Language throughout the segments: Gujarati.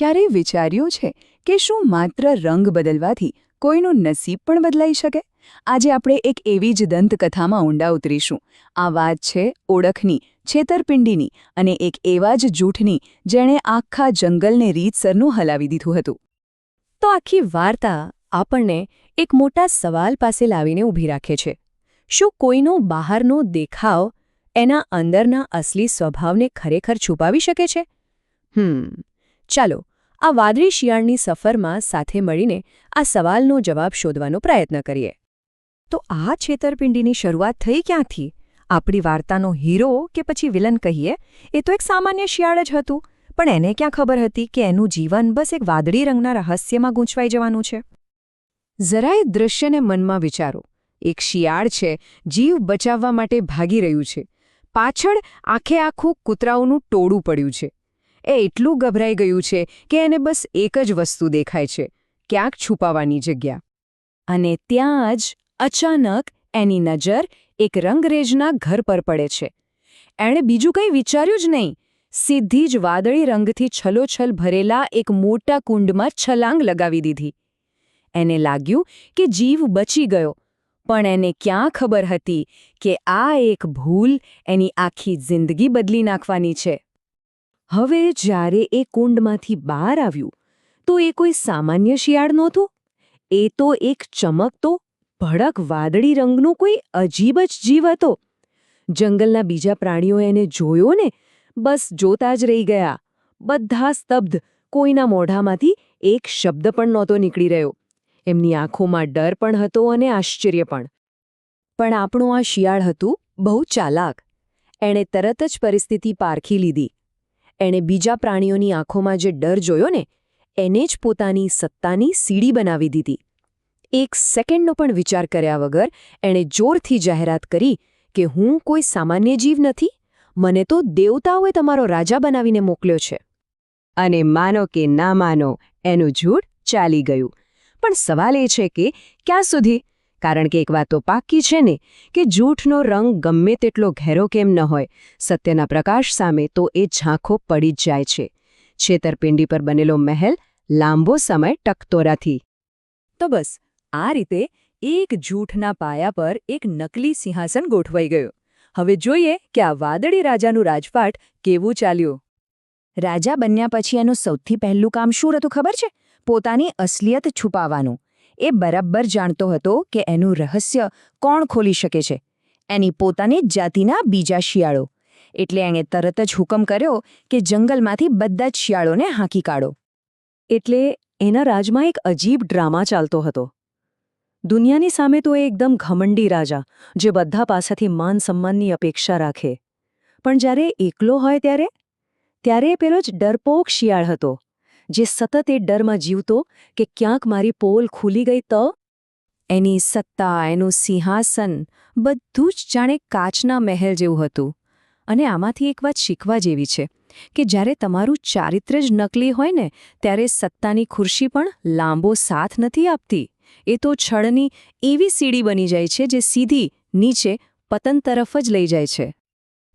ક્યારેય વિચાર્યું છે કે શું માત્ર રંગ બદલવાથી કોઈનું નસીબ પણ બદલાઈ શકે? આજે આપણે એક એવી જ દંતકથામાં ઊંડા ઉતરીશું. આ વાત છે ઓળખની, છેતરપિંડીની અને એક એવા જ જૂઠની જેણે આખા જંગલને રીતસરનું હલાવી દીધું હતું. તો આખી વાર્તા આપણને એક મોટા સવાલ પાસે લાવીને ઊભી રાખે છે. શું કોઈનો બહારનો દેખાવ એના અંદરના અસલી સ્વભાવને ખરેખર છુપાવી શકે છે? હમ, ચાલો આ વાદળી શિયાળની સફરમાં સાથે મળીને આ સવાલનો જવાબ શોધવાનો પ્રયત્ન કરીએ. તો આ છેતરપિંડીની શરૂઆત થઈ ક્યાંથી? આપણી વાર્તાનો હીરો કે પછી વિલન કહીએ? એ તો એક સામાન્ય શિયાળ જ હતું, પણ એને ક્યાં ખબર હતી કે એનું જીવન બસ એક વાદળી રંગના રહસ્યમાં ગૂંચવાઈ જવાનું છે? જરાય દૃશ્યને મનમાં વિચારો. એક શિયાળ છે, જીવ બચાવવા માટે ભાગી રહ્યું છે. પાછળ આખે આખું કૂતરાઓનું ટોળું પડ્યું છે. એ એટલું ગભરાઈ ગયું છે કે એને બસ એક જ વસ્તુ દેખાય છે, ક્યાંક છુપાવાની જગ્યા. અને ત્યાં જ અચાનક એની નજર એક રંગરેજના ઘર પર પડે છે. એણે બીજું કંઈ વિચાર્યું જ નહીં. સીધી જ વાદળી રંગથી છલોછલ ભરેલા એક મોટા કુંડમાં છલાંગ લગાવી દીધી. એને લાગ્યું કે જીવ બચી ગયો, પણ એને ક્યાં ખબર હતી કે આ એક ભૂલ એની આખી જિંદગી બદલી નાખવાની છે. હવે જ્યારે એ કુંડમાંથી બહાર આવ્યું, તો એ કોઈ સામાન્ય શિયાળ નહોતું? એ તો એક ચમકતો, ભડક વાદળી રંગનો કોઈ અજીબ જ જીવ હતો. જંગલના બીજા પ્રાણીઓ એને જોયો ને, બસ જોતા જ રહી ગયા. બધા સ્તબ્ધ, કોઈના મોઢામાંથી એક શબ્દ પણ નહોતો નીકળી રહ્યો. એમની આંખોમાં ડર પણ હતો અને આશ્ચર્ય પણ. પણ આપણું આ શિયાળ હતું બહુ ચાલાક. એણે તરત જ પરિસ્થિતિ પારખી લીધી. એણે બીજા પ્રાણીઓની આંખોમાં જે ડર જોયો ને, એને જ પોતાની સત્તાની સીડી બનાવી દીધી. એક સેકન્ડનો પણ વિચાર કર્યા વગર એણે જોરથી જાહેરાત કરી કે હું કોઈ સામાન્ય જીવ નથી, મને તો દેવતાઓએ તમારો રાજા બનાવીને મોકલ્યો છે. અને માનો કે ના માનો, એનું જૂઠ ચાલી ગયું. પણ સવાલ એ છે કે ક્યાં સુધી કારણ કે એક વાત તો પાક્કી છે ને, કે જૂઠનો રંગ ગમે તેટલો ઘેરો કેમ ન હોય, સત્યના પ્રકાશ સામે તો એ ઝાંખો પડી જ જાય છે. છેતરપિંડી પર બનેલો મહેલ લાંબો સમય ટકતો નથી તો બસ, આ રીતે એક જૂઠના પાયા પર એક નકલી સિંહાસન ગોઠવાઈ ગયું. હવે જોઈએ કે આ વાદળી રાજાનું રાજપાટ કેવું ચાલ્યું. રાજા બન્યા પછી એનું સૌથી પહેલું કામ શું હતું ખબર છે? પોતાની અસલિયત છુપાવવાનું. એ બરાબર જાણતો હતો કે એનું રહસ્ય કોણ ખોલી શકે છે. એની પોતાની જાતિના બીજા શિયાળો. એટલે એણે તરત જ હુકમ કર્યો કે જંગલમાંથી બધા જ શિયાળોને હાંકી કાઢો. એટલે એના રાજમાં એક અજીબ ડ્રામા ચાલતો હતો. દુનિયાની સામે તો એ એકદમ ઘમંડી રાજા, જે બધા પાસેથી માન સન્માનની અપેક્ષા રાખે. પણ જ્યારે એકલો હોય ત્યારે? ત્યારે પેલો જ ડરપોક શિયાળ હતો. જે સતત એ ડરમાં જીવતો કે ક્યાંક મારી પોલ ખુલી ગઈ તો? એની સત્તા, એનું સિંહાસન બધું જ જાણે કાચના મહેલ જેવું હતું. અને આમાંથી એક વાત શીખવા જેવી છે કે જ્યારે તમારું ચારિત્ર્ય જ નકલી હોય ને, ત્યારે સત્તાની ખુરશી પણ લાંબો સાથ નથી આપતી. એ તો છળની એવી સીડી બની જાય છે જે સીધી નીચે પતન તરફ જ લઈ જાય છે.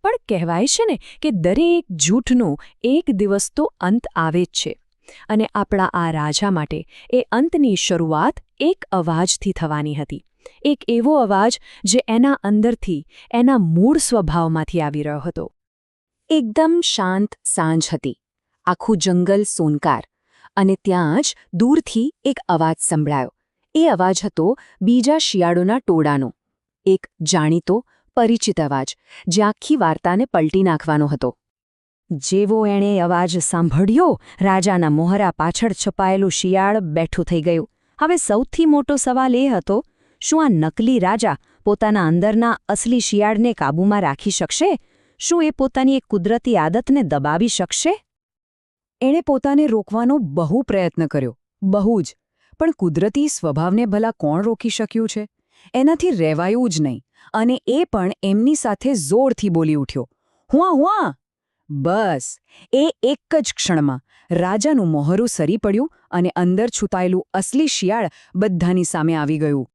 પણ કહેવાય છે ને કે દરેક જૂઠનો એક દિવસ તો અંત આવે જ છે. અને આપણા આ રાજા માટે એ અંતની શરૂઆત એક અવાજથી થવાની હતી. એક એવો અવાજ જે એના અંદરથી, એના મૂળ સ્વભાવમાંથી આવી રહ્યો હતો. એકદમ શાંત સાંજ હતી. આખું જંગલ સોનકાર અને ત્યાં જ દૂરથી એક અવાજ સંભળાયો. એ અવાજ હતો બીજા શિયાળોના ટોળાનો. એક જાણીતો, પરિચિત અવાજ જે આખી વાર્તાને પલટી નાખવાનો હતો. જેવો એણે અવાજ સાંભળ્યો, રાજાના મોહરા પાછળ છપાયેલું શિયાળ બેઠું થઈ ગયું. હવે સૌથી મોટો સવાલ એ હતો, શું આ નકલી રાજા પોતાના અંદરના અસલી શિયાળને કાબૂમાં રાખી શકશે? શું એ પોતાની એક કુદરતી આદતને દબાવી શકશે? એણે પોતાને રોકવાનો બહુ પ્રયત્ન કર્યો, બહુ જ. પણ કુદરતી સ્વભાવને ભલા કોણ રોકી શક્યું છે? એનાથી રહેવાયું જ નહીં. અને એ પણ એમની સાથે જોરથી બોલી ઉઠ્યો. હુઆ હુઆ! બસ. એ એક જ ક્ષણમાં રાજાનું મોહરું સરી પડ્યું અને અંદર છૂતાયેલું અસલી શિયાળ બધાની સામે આવી ગયું.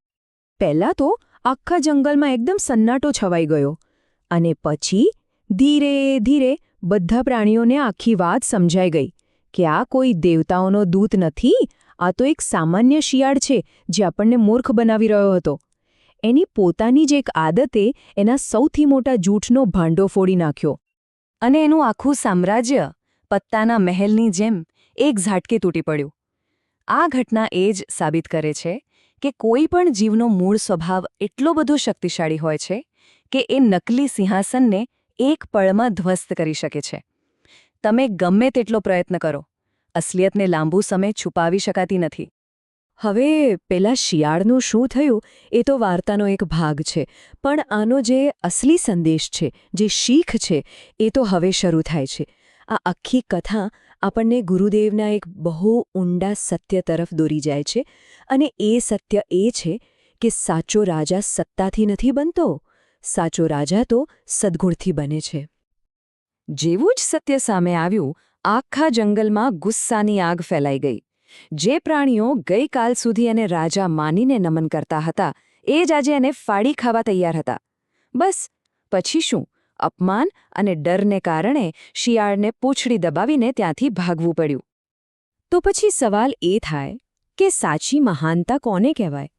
પહેલાં તો આખા જંગલમાં એકદમ સન્નાટો છવાઈ ગયો અને પછી ધીરે ધીરે બધા પ્રાણીઓને આખી વાત સમજાઈ ગઈ કે આ કોઈ દેવતાઓનો દૂત નથી, આ તો એક સામાન્ય શિયાળ છે જે આપણને મૂર્ખ બનાવી રહ્યો હતો. એની પોતાની જ એક આદતે એના સૌથી મોટા જૂઠનો ભાંડો ફોડી નાખ્યો. અને એનું આખું સામ્રાજ્ય પત્તાના મહેલની જેમ એક ઝાટકે તૂટી પડ્યું. આ ઘટના એ જ સાબિત કરે છે કે કોઈ પણ જીવનો મૂળ સ્વભાવ એટલો બધો શક્તિશાળી હોય છે કે એ નકલી સિંહાસનને એક પળમાં ધ્વસ્ત કરી શકે છે. તમે ગમે તેટલો પ્રયત્ન કરો, અસલિયતને લાંબુ સમય છુપાવી શકાતી નથી. હવે પેલા શિયાળનું શું થયું એ તો વાર્તાનો એક ભાગ છે. પણ આનો જે અસલી સંદેશ છે, જે શીખ છે, એ તો હવે શરૂ થાય છે. આ આખી કથા આપણને ગુરુદેવના એક બહુ ઊંડા સત્ય તરફ દોરી જાય છે અને એ સત્ય એ છે કે સાચો રાજા સત્તાથી નથી બનતો, સાચો રાજા તો સદગુણથી બને છે. જેવું જ સત્ય સામે આવ્યું, આખા જંગલમાં ગુસ્સાની આગ ફેલાઈ ગઈ. જે પ્રાણીઓ ગઈકાલ સુધી એને રાજા માનીને નમન કરતા હતા, એ જ આજે એને ફાડી ખાવા તૈયાર હતા. બસ, પછી શું? અપમાન અને ડરને કારણે શિયાળને પૂંછડી દબાવીને ત્યાંથી ભાગવું પડ્યું. તો પછી સવાલ એ થાય કે સાચી મહાનતા કોને કહેવાય?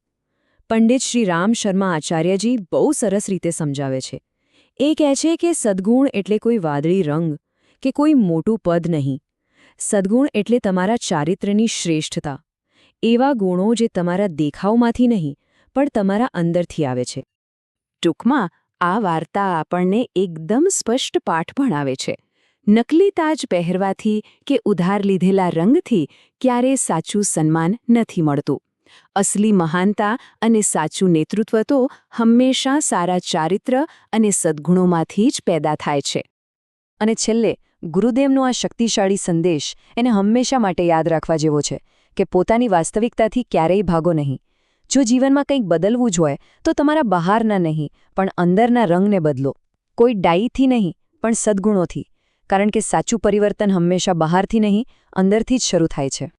પંડિત શ્રી રામ શર્મા આચાર્યજી બહુ સરસ રીતે સમજાવે છે. એ કહે છે કે સદ્ગુણ એટલે કોઈ વાદળી રંગ કે કોઈ મોટું પદ નહીં. સદ્ગુણ એટલે તમારા ચારિત્ર્યની શ્રેષ્ઠતા. એવા ગુણો જે તમારા દેખાવમાંથી નહીં, પણ તમારા અંદરથી આવે છે. ટૂંકમાં, આ વાર્તા આપણને એકદમ સ્પષ્ટ પાઠ ભણાવે છે. નકલી તાજ પહેરવાથી કે ઉધાર લીધેલા રંગથી ક્યારે સાચું સન્માન નથી મળતું. અસલી મહાનતા અને સાચું નેતૃત્વ તો હંમેશા સારા ચારિત્ર અને સદ્ગુણોમાંથી જ પેદા થાય છે. અને છેલ્લે ગુરુદેવનો આ શક્તિશાળી સંદેશ એને હંમેશા માટે યાદ રાખવા જેવો છે કે પોતાની વાસ્તવિકતાથી ક્યારેય ભાગો નહીં. જો જીવનમાં કંઈક બદલવું જ હોય, તો તમારા બહારના નહીં, પણ અંદરના રંગને બદલો. કોઈ ડાઈથી નહીં, પણ સદ્ગુણોથી. કારણ કે સાચું પરિવર્તન હંમેશા બહારથી નહીં, અંદરથી જ શરૂ થાય છે.